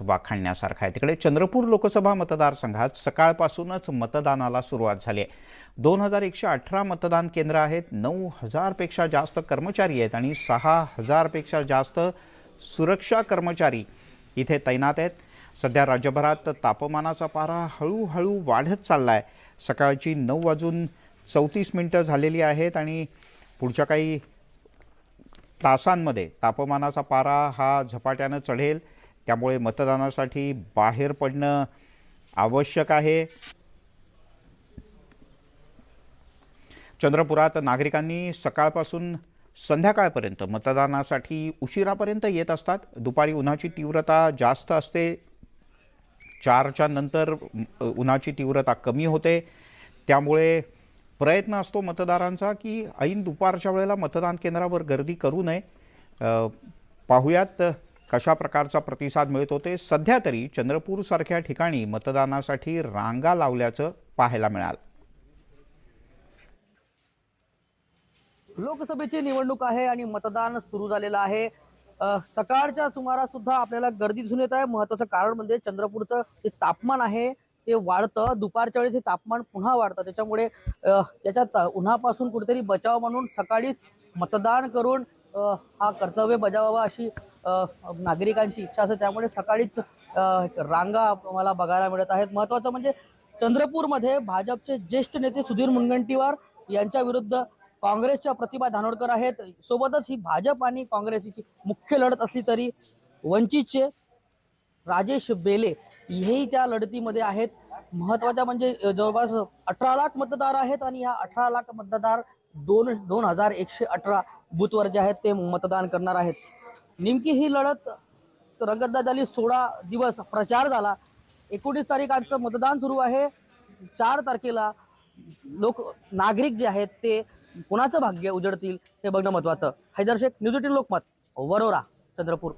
वाखाणण्यासारखा आहे. तिकडे चंद्रपूर लोकसभा मतदारसंघात सकाळपासूनच मतदानाला सुरुवात झाली आहे. दोन हजार एकशे अठरा मतदान केंद्र आहेत नऊ हजारपेक्षा जास्त कर्मचारी आहेत आणि सहा हजारपेक्षा जास्त सुरक्षा कर्मचारी इथे तैनात आहेत. सध्या राज्यभरात तापमानाचा पारा हळूहळू वाढत चालला आहे सकाळची नऊ वाजून चौतीस मिनटं झालेली आहेत आणि पुढच्या काही तासांमध्ये तापमानाचा पारा हा झपाट्यानं चढेल. त्यामुळे मतदानासाठी बाहेर पडणं आवश्यक आहे. चंद्रपुरात नागरिकांनी सकाळपासून संध्याकाळपर्यंत मतदानासाठी उशिरापर्यंत येत असतात. दुपारी उन्हाची तीव्रता जास्त असते. चारच्या नंतर उन्हाची तीव्रता कमी होते. त्यामुळे प्रयत्न असतो मतदारांचा की ऐन दुपारच्या वेळेला मतदान केंद्रावर गर्दी करू नये. पाहुयात कशा प्रकारचा प्रतिसाद मिळतो ते सध्या तरी चंद्रपूरसारख्या ठिकाणी मतदानासाठी रांगा लावल्याचं पाहायला मिळालं. लोकसभेची निवडणूक आहे आणि मतदान सुरू झालेलं आहे. सकाळच्या सुमारास सुद्धा आपल्याला गर्दी दिसून येत आहे. महत्वाचं कारण म्हणजे चंद्रपूरचं जे तापमान आहे ते वाढतं. दुपारच्या वेळेस हे तापमान पुन्हा वाढतं. त्याच्यामुळे त्याच्यात उन्हापासून कुठेतरी बचाव म्हणून सकाळीच मतदान करून हा कर्तव्य बजावावा अशी नागरिकांची इच्छा असते. त्यामुळे सकाळीच रांगा मला बघायला मिळत आहेत. महत्वाचं म्हणजे चंद्रपूरमध्ये भाजपचे ज्येष्ठ नेते सुधीर मुनगंटीवार यांच्या विरुद्ध काँग्रेसच्या प्रतिभा धानोडकर आहेत. सोबतच ही भाजप आणि काँग्रेसची मुख्य लढत असली तरी वंचितचे राजेश बेले हेही त्या लढतीमध्ये आहेत. महत्त्वाच्या म्हणजे जवळपास अठरा लाख मतदार आहेत आणि ह्या अठरा लाख मतदार दोन दोन हजार एकशे अठरा बूथवर जे आहेत ते मतदान करणार आहेत. नेमकी ही लढत रंगतदार झाली सोळा दिवस प्रचार झाला. एकोणीस तारीखांचं मतदान सुरू आहे. चार तारखेला लोक नागरिक जे आहेत ते कोणाचं भाग्य उजडतील हे बघणं महत्वाचं हैदर शेख न्यूज एटीन लोकमत वरोरा चंद्रपूर.